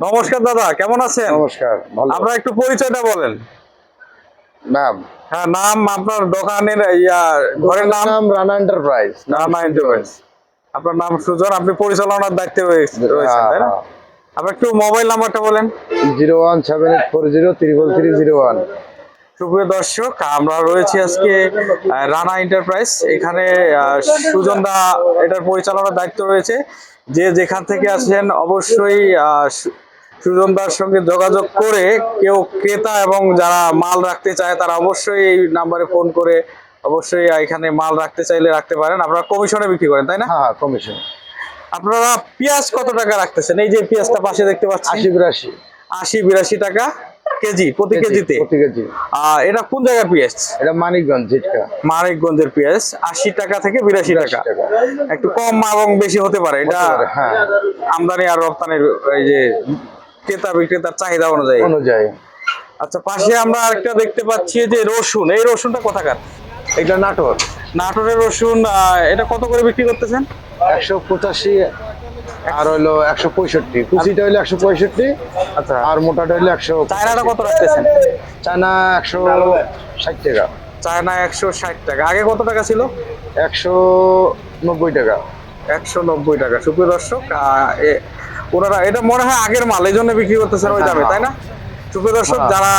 নমস্কার দাদা কেমন আছেন? নমস্কার আপনার একটু পরিচয়টা বলেন। নাম? হ্যাঁ নাম আপনার দোকানের ইয়া ঘরের নাম? নাম রানা এন্টারপ্রাইজ রানা এন্টারপ্রাইজ আপনার নাম সুজন আপনি পরিচালনার দায়িত্বে রয়েছে- রয়েছেন তাই না? আপনার একটু মোবাইল নাম্বারটা বলেন। Zero one seven eight four zero triple three zero one. সুপ্রিয় দর্শক আমরা রয়েছি আজকে রানা এন্টারপ্রাইজ এখানে আহ, সুজন দা এটার পরিচালনার দায়িত্ব রয়েছে। যে যেখান থেকে আসেন অবশ্যই আহ, সু- সুজন দার সঙ্গে যোগাযোগ করে কেউ ক্রেতা এবং যারা মাল রাখতে চায় তারা অবশ্যই এই নাম্বারে ফোন করে অবশ্যই এখানে মাল রাখতে চাইলে রাখতে পারেন। আপনারা কমিশনে বিক্রি করেন তাই না? হ্যাঁ কমিশন। আপনারা পেঁয়াজ কত টাকা রাখতেছেন? এই যে পেঁয়াজটা পাশে দেখতে পাচ্ছি। আশি বিরাশি। আশি বিরাশি টাকা। কেজি প্রতি কেজিতে? প্রতি কেজি। আহ, এটা কোন জায়গার পেঁয়াজ এটা মানিকগঞ্জ ঝিটকা। মানিকগঞ্জের পেঁয়াজ আশি টাকা থেকে বিরাশি টাকা। একটু কম এবং বেশি হতে পারে এটা হ্যাঁ। আমদানি আর রপ্তানির এই যে ক্রেতা বিক্রেতার চাহিদা অনুযায়ী। অনুযায়ী। আচ্ছা পাশে আমরা আরেকটা দেখতে পাচ্ছি যে রসুন। এই রসুনটা কোথাকার? এটা নাটোর। নাটোরের রসুন এটা কত করে বিক্রি করতেছেন? একশো পঁচাশি আর হলো একশো পঁয়ষট্টি। কুচিটা হলো একশো পঁয়ষট্টি আচ্ছা। আর মোটাটা হলো একশো চায়নাটা কত রাখতেছেন? চায়না একশো ষাট টাকা। চায়না একশো ষাট টাকা। আগে কত টাকা ছিল? একশো নব্বই টাকা। একশো নব্বই টাকা। সুপ্রিয় দর্শক ওনারা এটা মনে হয় আগের মাল এই জন্য বিক্রি করতেছেন ওই দামে তাই না? সুপ্রিয় দর্শক হ্যাঁ। যারা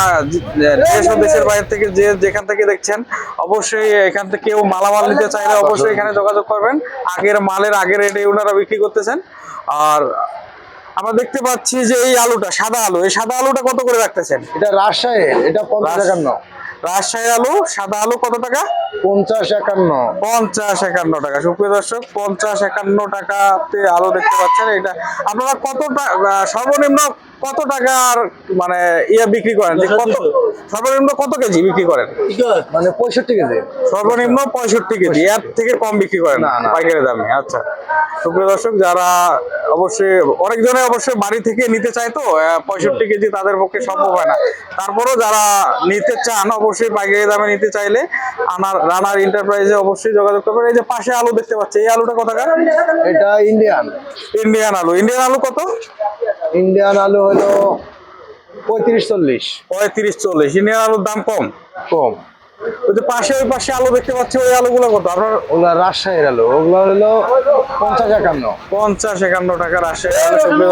দেশ ও দেশের বাইরে থেকে যে যেখান থেকে দেখছেন অবশ্যই এখান থেকে কেউ মালামাল নিতে চাইলে অবশ্যই। এখানে যোগাযোগ করবেন। আগের মালের আগের রেটে ওনারা বিক্রি করতেছেন। আর আমরা দেখতে পাচ্ছি যে এই আলুটা সাদা আলু এই সাদা আলুটা কত করে রাখতেছেন? এটা রাজশাহী এটা পঞ্চাশ রাজশাহী আলু সাদা আলু কত টাকা? পঞ্চাশ একান্ন। পঞ্চাশ একান্ন টাকা। সুপ্রিয় দর্শক পঞ্চাশ একান্ন টাকাতে আলু দেখতে পাচ্ছেন। এটা আপনারা কত সর্বনিম্ন কত টাকার মানে ইয়ে বিক্রি করেন? যে কত সর্বনিম্ন কত কেজি বিক্রি করেন? মানে পঁয়ষট্টি কেজি। সর্বনিম্ন পঁয়ষট্টি কেজি। এর থেকে কম বিক্রি করেন। পাইকারি দামে। আচ্ছা। সুপ্রিয় দর্শক যারা অবশ্যই অনেকজনে অবশ্যই বাড়ি থেকে নিতে চায় তো পঁয়ষট্টি কেজি তাদের পক্ষে সম্ভব হয় না। তারপরেও যারা নিতে চান অবশ্যই পাইকারি দামে নিতে চাইলে আনার রানার এন্টারপ্রাইজে অবশ্যই যোগাযোগ করবেন। এই যে পাশে আলু দেখতে পাচ্ছি এই আলুটা কত এটা ইন্ডিয়ান ইন্ডিয়ান আলু। ইন্ডিয়ান আলু কত? ইন্ডিয়ান আলু হলো পঁয়ত্রিশ চল্লিশ। পঁয়ত্রিশ চল্লিশ। ইন্ডিয়ান আলুর দাম কম? কম। ওই যে পাশে ওই পাশে আলু দেখতে পাচ্ছি ওই আলুগুলো কত? আপনার ওগুলা রাজশাহীর আলু। ওগুলো হলো পঞ্চাশ একান্ন। পঞ্চাশ একান্ন টাকার আসে আলু সুপ্রিয়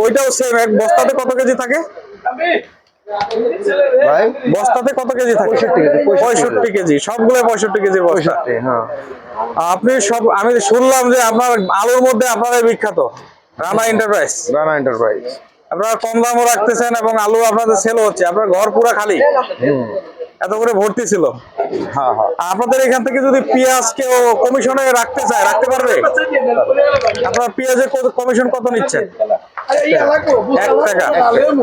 ওইটাও সেম এক বস্তাতে কত কেজি থাকে? ভাই? বস্তাতে কত কেজি থাকে? 65 কেজি, 65 পঁয়ষট্টি কেজি সবগুলো পঁয়ষট্টি কেজি বস্তা। পঁয়ষট্টি হ্যাঁ। আপনি সব আমি শুনলাম যে আপনার আলুর মধ্যে আপনাদের বিখ্যাত রানা এন্টারপ্রাইজ রানা এন্টারপ্রাইজ আপনারা কম দামও রাখতেছেন এবং আলু আপনাদের সেল হচ্ছে। আপনার ঘর পুরা খালি। হুম। এত করে ভর্তি ছিল। হ্যাঁ হ্যাঁ। আপনাদের এখান থেকে যদি পেঁয়াজ কেউ কমিশনে রাখতে চায় রাখতে পারবে? আপনার পেঁয়াজের কমিশন কত নিচ্ছেন? এক টাকা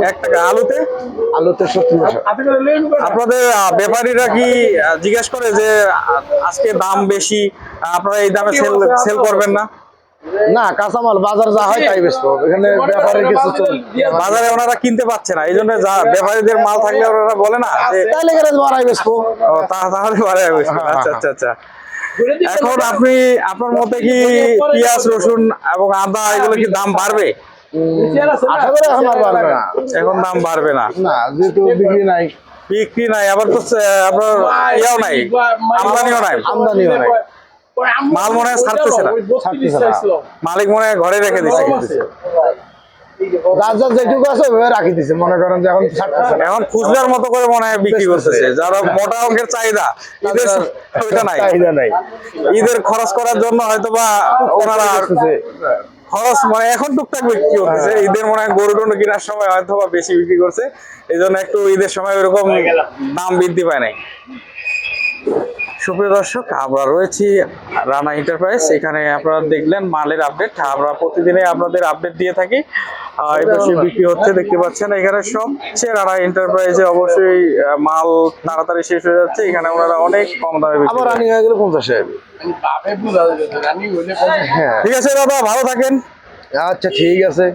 এক টাকা আলুতে? আলুতে সত্তর আপনাদের ব্যাপারীরা কি জিজ্ঞেস করে যে আজকে দাম বেশি আপনারা এই দামে সেল সেল করবেন না? না কাঁচামাল বাজার যা হয় তাই বেচবো এখানে ব্যাপারে কিছু চল বাজারে ওনারা কিনতে পাচ্ছে না এই জন্য যা ব্যাপারীদের মাল থাকলে ওনারা বলে না যে তাইলে গেলে বাড়াই বেচবো। ও, তা- তাহলে আচ্ছা আচ্ছা আচ্ছা। এখন আপনি আপনার মতে কি পেঁয়াজ রসুন এবং আদা এগুলো কি দাম বাড়বে? আশা করি এখন আর বাড়বে না। এখন দাম বাড়বে না। না যেহেতু বিক্রি নাই। বিক্রি নাই আবার তো আপনার ইয়াও নাই। আমদানিও নাই। আমদানিও নাই। মাল মনে হয় ছাড়তেছে না? মালিক মনে হয় ঘরে রেখে দিচ্ছে যার যার যেটুকু আছে ওইভাবে রাখি দিছে। মনে করেন যে এখন এখন খুচরার মতো করে মনে হয় বিক্রি করতেছে। যারা মোটা অঙ্কের চাহিদা ঈদের ওইটা নাই। চাহিদা নাই। ঈদের খরচ করার জন্য হয়তো বা ওনারা খরচ মানে এখন টুকটাক বিক্রি করতেছে। ঈদের মনে হয় গরু টরু কেনার সময় হয়তো বা বেশি বিক্রি করছে। এই জন্য একটু ঈদের সময় ওরকম দাম বৃদ্ধি পায় নাই। সুপ্রিয় দর্শক আমরা রয়েছি রানা এন্টারপ্রাইজ এখানে আপনারা দেখলেন মালের আপডেট আমরা প্রতিদিনে আপনাদের আপডেট দিয়ে থাকি। বিক্রি হচ্ছে দেখতে পাচ্ছেন এখানে সবচেয়ে রানা এন্টারপ্রাইজে অবশ্যই মাল তাড়াতাড়ি শেষ হয়ে যাচ্ছে। এখানে ওনারা অনেক কম দামে বিক্রি আবার রানিং হয়ে গেলে পঞ্চাশ হ্যাঁ ঠিক আছে দাদা ভালো থাকেন। আচ্ছা ঠিক আছে।